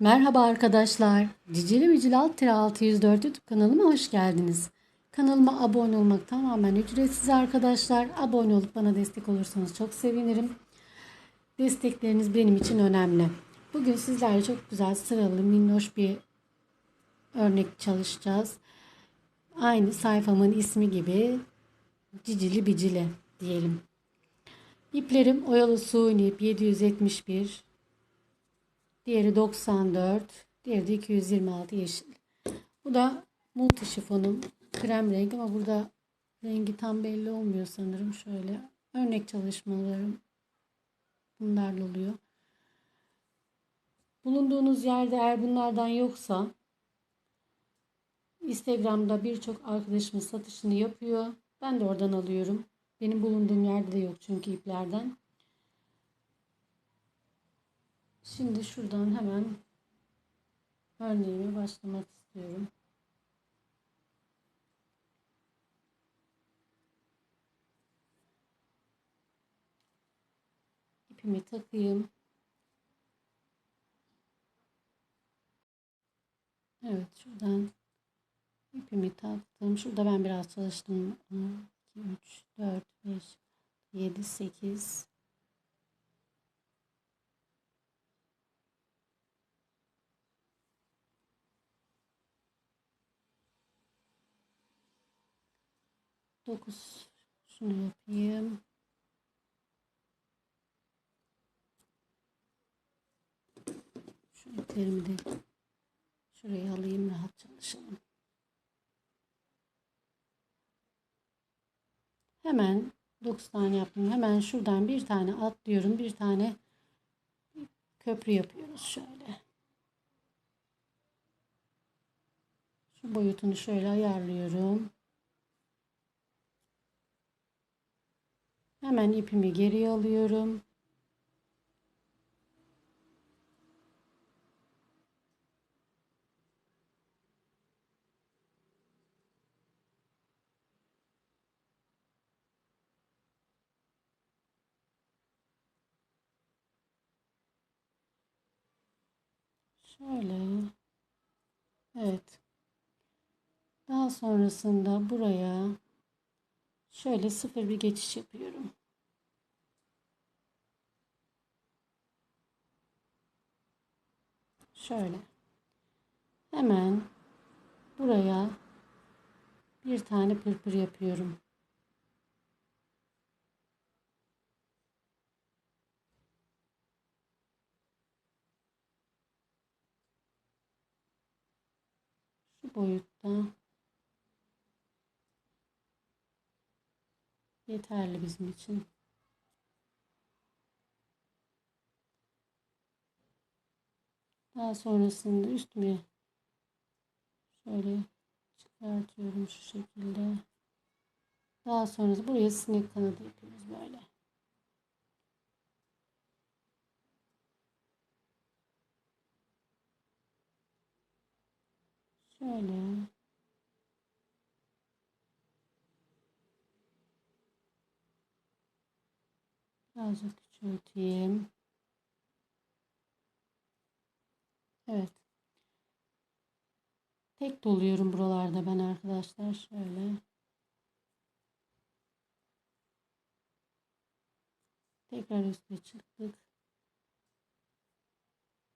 Merhaba arkadaşlar. Cicili Bicili Alt Tire 604 YouTube kanalıma hoş geldiniz. Kanalıma abone olmak tamamen ücretsiz arkadaşlar. Abone olup bana destek olursanız çok sevinirim. Destekleriniz benim için önemli. Bugün sizlerle çok güzel sıralı minnoş bir örnek çalışacağız. Aynı sayfamın ismi gibi Cicili Bicili diyelim. İplerim oyalı suni ip 771 Diğeri 94. Diğeri de 226 yeşil. Bu da multi şifonum. Krem rengi ama burada rengi tam belli olmuyor sanırım. Şöyle örnek çalışmalarım bunlarla oluyor. Bulunduğunuz yerde eğer bunlardan yoksa Instagram'da birçok arkadaşımız satışını yapıyor. Ben de oradan alıyorum. Benim bulunduğum yerde de yok çünkü iplerden. Şimdi şuradan hemen örneğime başlamak istiyorum. İpimi takayım. Evet şuradan ipimi taktım. Şurada ben biraz çalıştım. 2, 3, 4, 5, 7, 8, Dokuz. Şunu yapayım. Şu iplerimi de şuraya alayım rahat çalışalım. Hemen 9 tane yaptım. Hemen şuradan bir tane atlıyorum. Bir tane köprü yapıyoruz şöyle. Şu boyutunu şöyle ayarlıyorum. Hemen ipimi geriye alıyorum. Şöyle. Evet. Daha sonrasında buraya şöyle sıfır bir geçiş yapıyorum. Şöyle. Hemen buraya bir tane pırpır yapıyorum. Şu boyutta yeterli bizim için. Daha sonrasında üstüme şöyle çıkartıyorum şu şekilde. Daha sonrasında buraya sinek kanadı yapıyoruz böyle. Şöyle. Birazcık küçülteyim. Evet. Tek doluyorum buralarda ben arkadaşlar. Şöyle. Tekrar üste çıktık.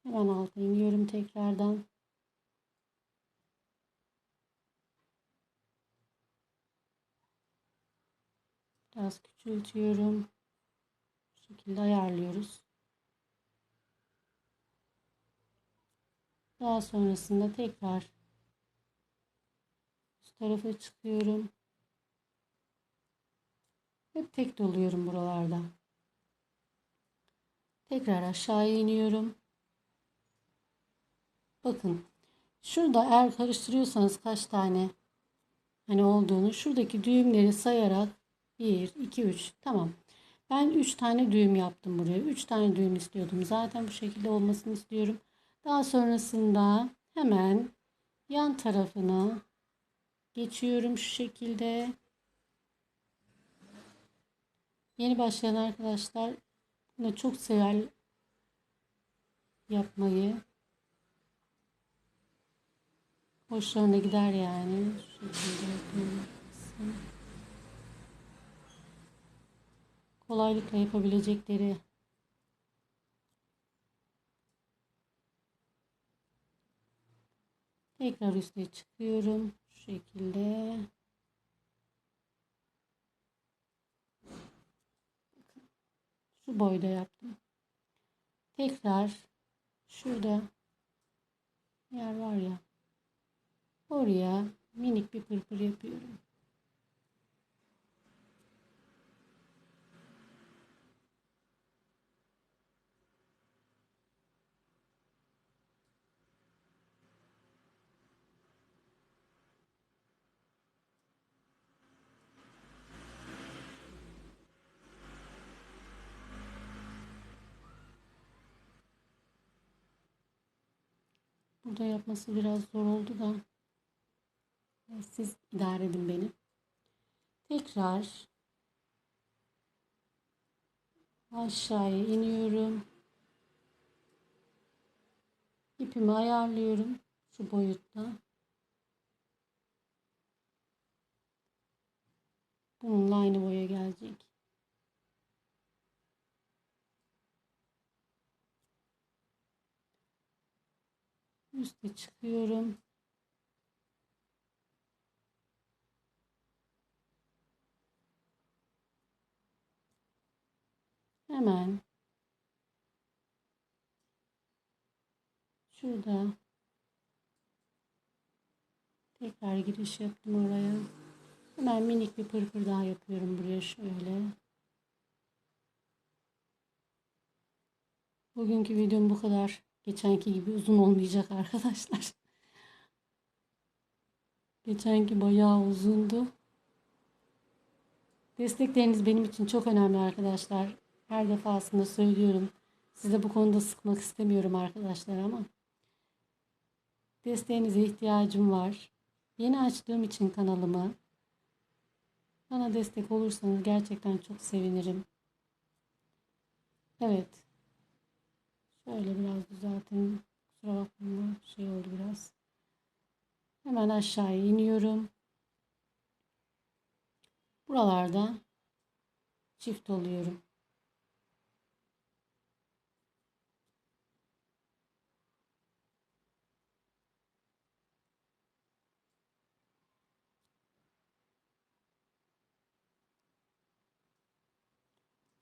Hemen alta iniyorum tekrardan. Biraz küçültüyorum. Şekilde ayarlıyoruz. Daha sonrasında tekrar üst tarafa çıkıyorum. Hep tek doluyorum buralarda. Tekrar aşağıya iniyorum. Bakın. Şurada eğer karıştırıyorsanız kaç tane hani olduğunu şuradaki düğümleri sayarak 1, 2, 3 tamam. Ben 3 tane düğüm yaptım buraya. 3 tane düğüm istiyordum. Zaten bu şekilde olmasını istiyorum. Daha sonrasında hemen yan tarafına geçiyorum şu şekilde. Yeni başlayan arkadaşlar çok sever yapmayı. hoşlarına gider yani. Şu şekilde yapıyorum. Kolaylıkla yapabilecekleri Tekrar üste çıkıyorum. Şu şekilde. Şu boyda yaptım. Tekrar şurada yer var ya. Oraya minik bir pırpır yapıyorum. Burada yapması biraz zor oldu da siz idare edin beni. Tekrar aşağıya iniyorum. İpimi ayarlıyorum şu boyutta. Bununla aynı boya gelecek. Üste çıkıyorum. Hemen şurada tekrar giriş yaptım oraya. Hemen minik bir pırpır daha yapıyorum buraya şöyle. Bugünkü videom bu kadar. Geçenki gibi uzun olmayacak arkadaşlar. Geçenki bayağı uzundu. Destekleriniz benim için çok önemli arkadaşlar. Her defasında söylüyorum. Size bu konuda sıkmak istemiyorum arkadaşlar ama desteğinize ihtiyacım var. Yeni açtığım için kanalımı bana destek olursanız gerçekten çok sevinirim. Evet. Şöyle biraz düzelteyim. Kusura bakmayın. Şey oldu biraz. Hemen aşağıya iniyorum. Buralarda çift oluyorum.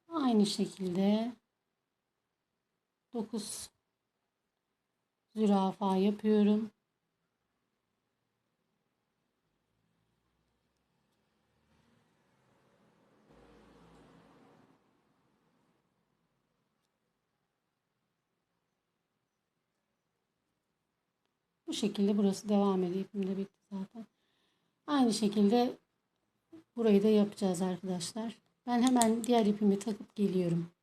Aynı şekilde 9 zürafa yapıyorum. Bu şekilde burası devam ediyor. İpim de bitti zaten. Aynı şekilde burayı da yapacağız arkadaşlar. Ben hemen diğer ipimi takıp geliyorum.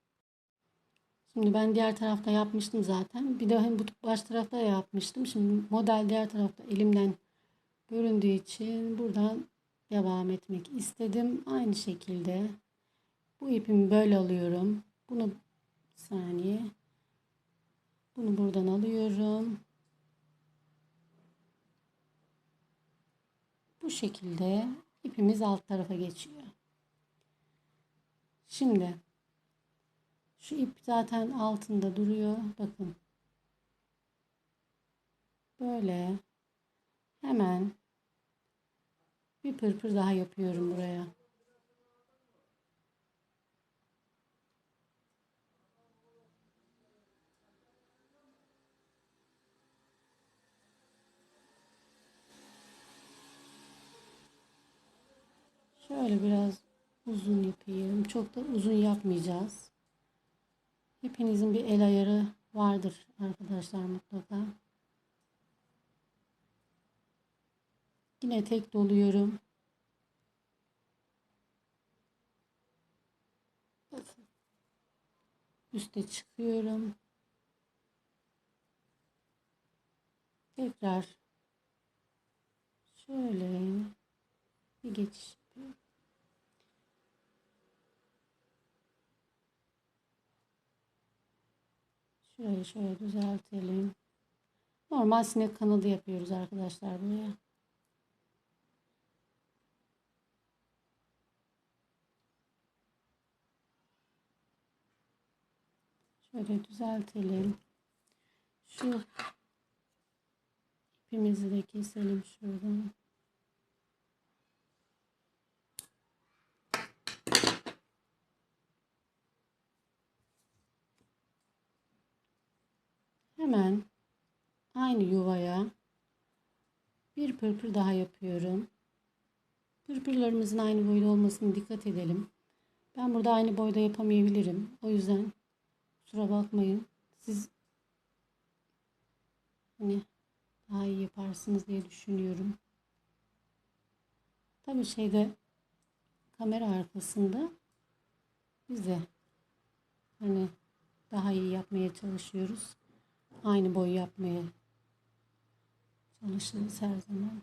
Şimdi ben diğer tarafta yapmıştım zaten. Bir de hem bu baş tarafta yapmıştım. Şimdi model diğer tarafta elimden göründüğü için buradan devam etmek istedim. Aynı şekilde bu ipimi böyle alıyorum. Bunu saniye. Bunu buradan alıyorum. Bu şekilde ipimiz alt tarafa geçiyor. Şimdi şu ip zaten altında duruyor. Bakın. Böyle hemen bir pırpır daha yapıyorum buraya. Şöyle biraz uzun yapayım. Çok da uzun yapmayacağız. Hepinizin bir el ayarı vardır arkadaşlar mutlaka. Yine tek doluyorum. Üste çıkıyorum. Tekrar şöyle bir geçiş yapıyorum. Şöyle şöyle düzeltelim. Normal sinek kanadı yapıyoruz arkadaşlar buraya. Şöyle düzeltelim. Şu ipimizi de keselim şuradan. Hemen aynı yuvaya bir pırpır daha yapıyorum. Pırpırlarımızın aynı boyda olmasına dikkat edelim. Ben burada aynı boyda yapamayabilirim. O yüzden kusura bakmayın. Siz hani daha iyi yaparsınız diye düşünüyorum. Tabii şeyde kamera arkasında biz de hani daha iyi yapmaya çalışıyoruz. Aynı boy yapmaya çalışırız her zaman.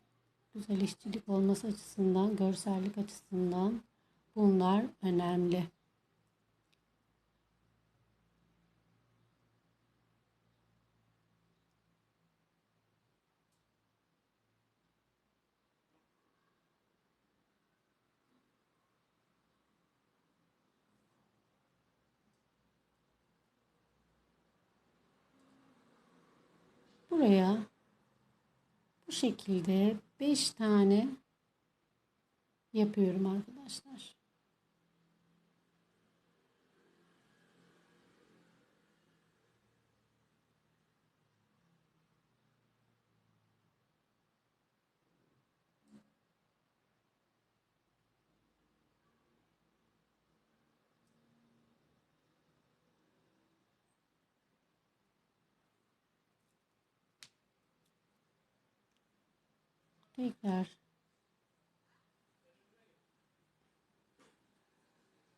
Güzel işçilik olması açısından, görsellik açısından bunlar önemli. Buraya bu şekilde 5 tane yapıyorum arkadaşlar. Tekrar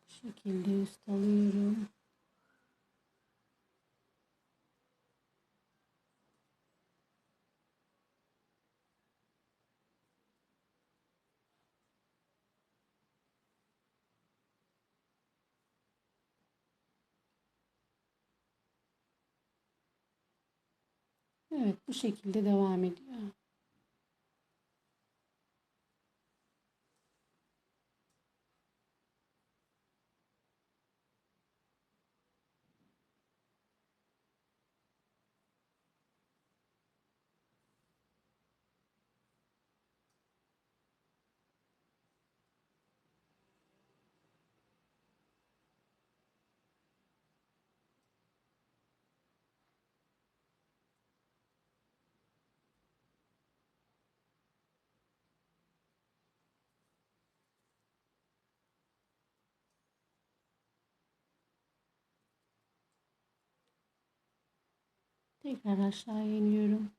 bu şekilde üst alıyorum. Evet bu şekilde devam ediyor. Tekrar aşağıya iniyorum.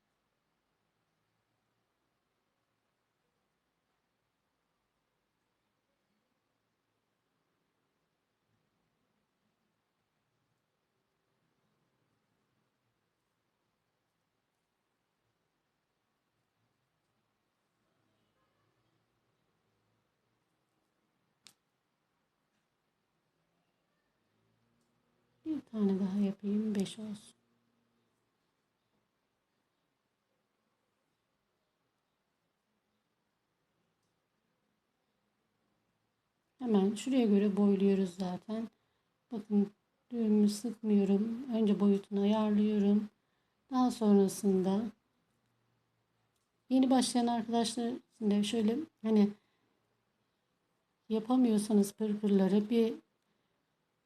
Bir tane daha yapayım. Beş olsun. Hemen şuraya göre boyluyoruz zaten. Bakın düğümü sıkmıyorum. Önce boyutunu ayarlıyorum. Daha sonrasında yeni başlayan arkadaşlar için de şöyle hani yapamıyorsanız pırpırları bir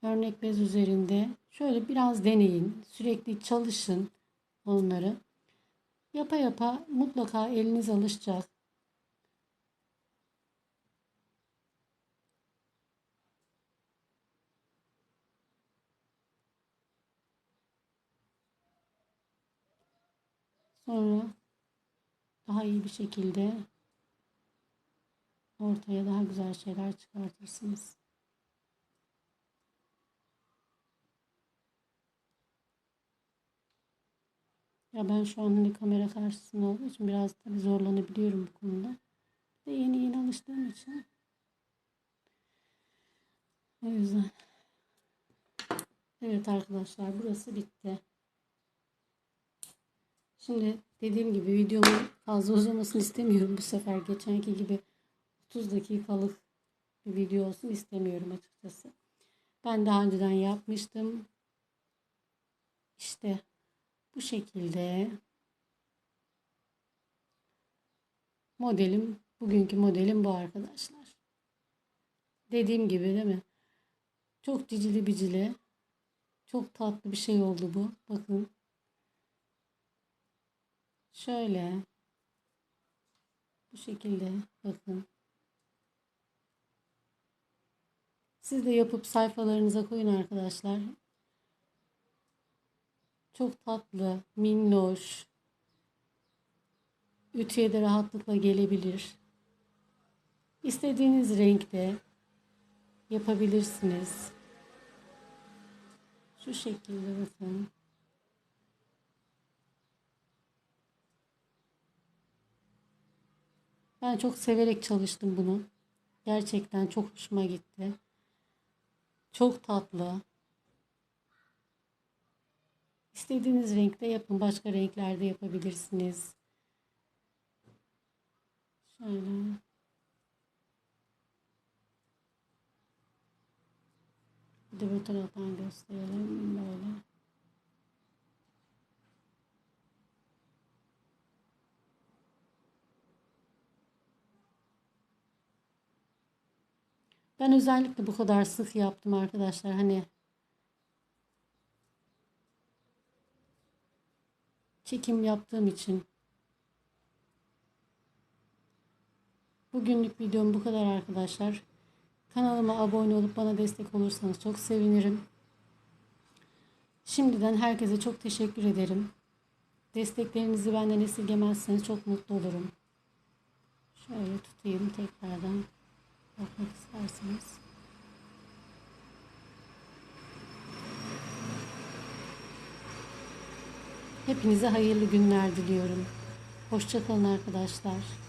örnek bez üzerinde şöyle biraz deneyin. Sürekli çalışın onları. Yapa yapa mutlaka eliniz alışacak. Sonra daha iyi bir şekilde ortaya daha güzel şeyler çıkartırsınız. Ya ben şu an hani kamera karşısında olduğu için biraz tabii zorlanabiliyorum bu konuda. Ve yeni yeni alıştığım için. O yüzden. Evet arkadaşlar burası bitti. Şimdi dediğim gibi videomun fazla uzamasını istemiyorum bu sefer. Geçenki gibi 30 dakikalık bir video olsun istemiyorum açıkçası. Ben daha önceden yapmıştım. İşte bu şekilde modelim bugünkü modelim bu arkadaşlar. Dediğim gibi değil mi? Çok cicili bicili. Çok tatlı bir şey oldu bu. Bakın. Şöyle. Bu şekilde bakın. Siz de yapıp sayfalarınıza koyun arkadaşlar. Çok tatlı, minnoş. Ütüye de rahatlıkla gelebilir. İstediğiniz renkte yapabilirsiniz. Şu şekilde bakın. Ben çok severek çalıştım bunu. Gerçekten çok hoşuma gitti. Çok tatlı. İstediğiniz renkte yapın. Başka renklerde yapabilirsiniz. Şöyle. Bir de bu taraftan gösterelim. Böyle. Ben özellikle bu kadar sık yaptım arkadaşlar. Hani çekim yaptığım için. Bugünlük videom bu kadar arkadaşlar. Kanalıma abone olup bana destek olursanız çok sevinirim. Şimdiden herkese çok teşekkür ederim. Desteklerinizi benden esirgemezseniz çok mutlu olurum. Şöyle tutayım tekrardan bakmak isterseniz. Hepinize hayırlı günler diliyorum. Hoşçakalın arkadaşlar.